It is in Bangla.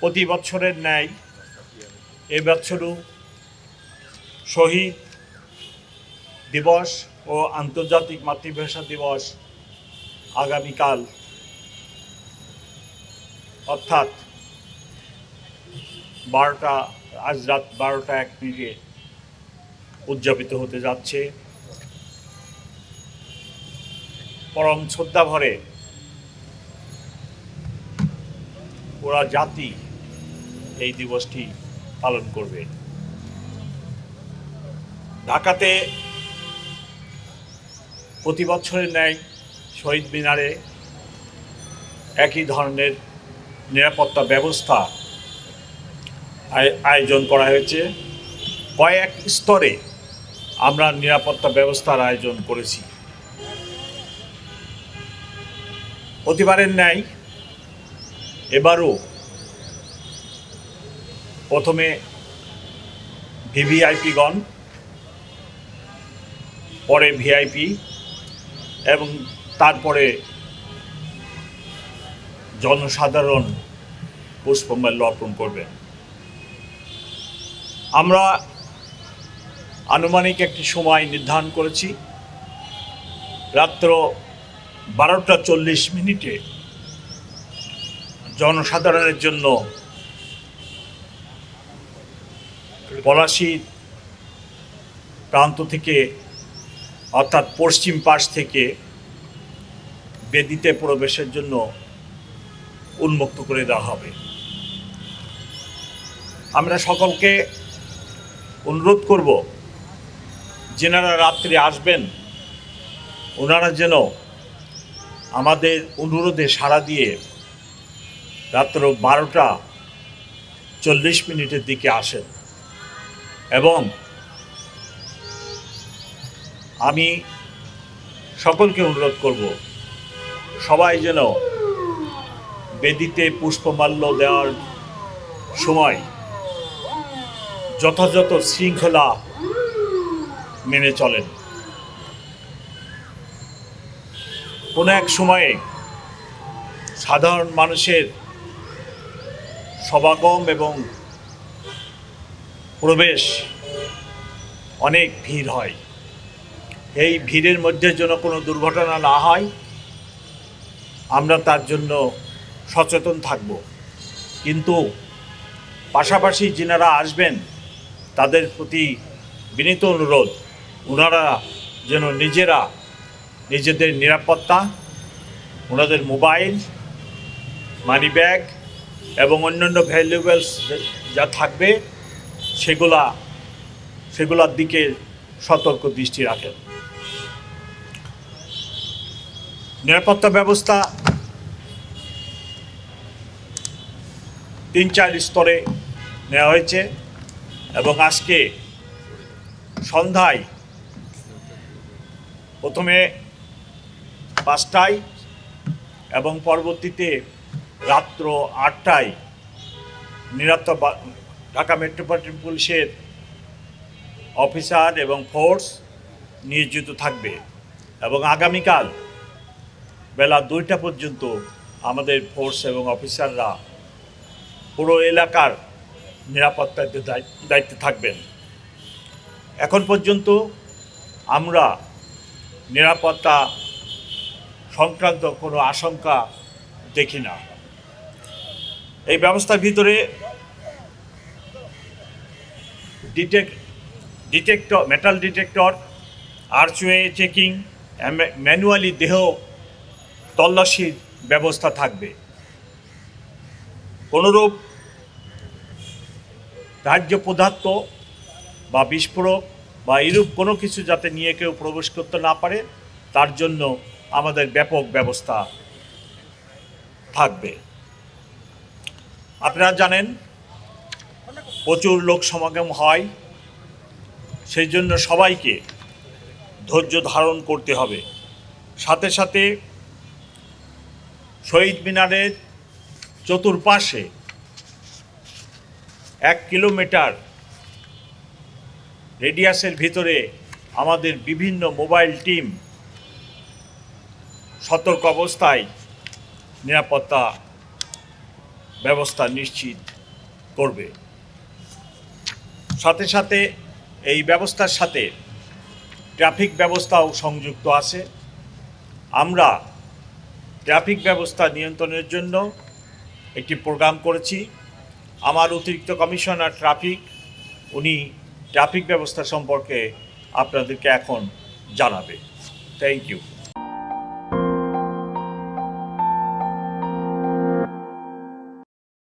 প্রতি বছরের ন্যায় এ বছরও শহীদ দিবস ও আন্তর্জাতিক মাতৃভাষা দিবস আগামীকাল। অর্থাৎ বারোটা, আজ রাত বারোটা এক মিনিটে উদযাপিত হতে যাচ্ছে। পরম শ্রদ্ধা ভরে ওরা জাতি এই দিবসটি পালন করবে। ঢাকাতে প্রতি বছরের ন্যায় শহীদ মিনারে একই ধরনের নিরাপত্তা ব্যবস্থা আয়- আয়োজন করা হয়েছে। কয়েক স্তরে আমরা নিরাপত্তা ব্যবস্থার আয়োজন করেছি। প্রতিবারের ন্যায় এবারও প্রথমে ভিভিআইপিগণ, পরে ভিআইপি, এবং তারপরে জনসাধারণ পুষ্পমাল্য অর্পণ করবেন আমরা আনুমানিক একটি সময় নির্ধারণ করেছি, রাত্র বারোটা চল্লিশ মিনিটে জনসাধারণের জন্য পলাশী প্রান্ত থেকে, অর্থাৎ পশ্চিম পাশ থেকে বেদিতে প্রবেশের জন্য উন্মুক্ত করে দেওয়া হবে। আমরা সকলকে অনুরোধ করব, যেনারা রাত্রে আসবেন, ওনারা যেন আমাদের অনুরোধে সাড়া দিয়ে রাত্র বারোটা চল্লিশ মিনিটের দিকে আসেন। এবং আমি সকলকে অনুরোধ করব, সবাই যেন বেদিতে পুষ্পমাল্য দেওয়ার সময় যথাযথ শৃঙ্খলা মেনে চলেন। কোনো এক সময়ে সাধারণ মানুষের সমাগম এবং প্রবেশ, অনেক ভিড় হয়। এই ভিড়ের মধ্যে যেন কোনো দুর্ঘটনা না হয়, আমরা তার জন্য সচেতন থাকব। কিন্তু পাশাপাশি যিনারা আসবেন, তাদের প্রতি বিনীত অনুরোধ ওনারা যেন নিজেরা নিজেদের নিরাপত্তা ওনাদের মোবাইল, মানি ব্যাগ এবং অন্যান্য ভ্যালুয়েবলস যা থাকবে সেগুলা, সেগুলার দিকে সতর্ক দৃষ্টি রাখেন। নিরাপত্তা ব্যবস্থা তিন চার স্তরে নেওয়া হয়েছে এবং আজকে সন্ধ্যায় প্রথমে পাঁচটায় এবং পরবর্তীতে রাত্র আটটায় নিরাপত্তা ঢাকা মেট্রোপলিটন পুলিশের অফিসার এবং ফোর্স নিয়োজিত থাকবে এবং আগামীকাল বেলা দুইটা পর্যন্ত আমাদের ফোর্স এবং অফিসাররা পুরো এলাকার নিরাপত্তার দায়িত্ব- থাকবেন। এখন পর্যন্ত আমরা নিরাপত্তা সংক্রান্ত কোনো আশঙ্কা দেখি না। এই ব্যবস্থার ভিতরে detect detector metal detector archway checking manually দেহ তল্লাশির ব্যবস্থা থাকবে। কোনোরূপ রাজ্য পদার্থ বা বিস্ফোরক বা এরূপ কোনো কিছু যাতে নিয়ে কেউ প্রবেশ করতে না পারে, তার জন্য আমাদের ব্যাপক ব্যবস্থা থাকবে। আপনারা জানেন প্রচুর লোক সমাগম হয়। সেই জন্য সবাইকে ধৈর্য ধারণ করতে হবে। সাথে সাথে শহীদ মিনারের চতুর্পাশে এক কিলোমিটার রেডিয়াসের ভিতরে আমাদের বিভিন্ন মোবাইল টিম সতর্ক অবস্থায় নিরাপত্তা ব্যবস্থা নিশ্চিত করবে। সাথে সাথে এই ব্যবস্থার সাথে ট্রাফিক ব্যবস্থাও সংযুক্ত আছে। আমরা ট্রাফিক ব্যবস্থা নিয়ন্ত্রণের জন্য একটি প্রোগ্রাম করেছি। আমার অতিরিক্ত কমিশনার ট্রাফিক, উনি ট্রাফিক ব্যবস্থা সম্পর্কে আপনাদেরকে এখন জানাবে। Thank you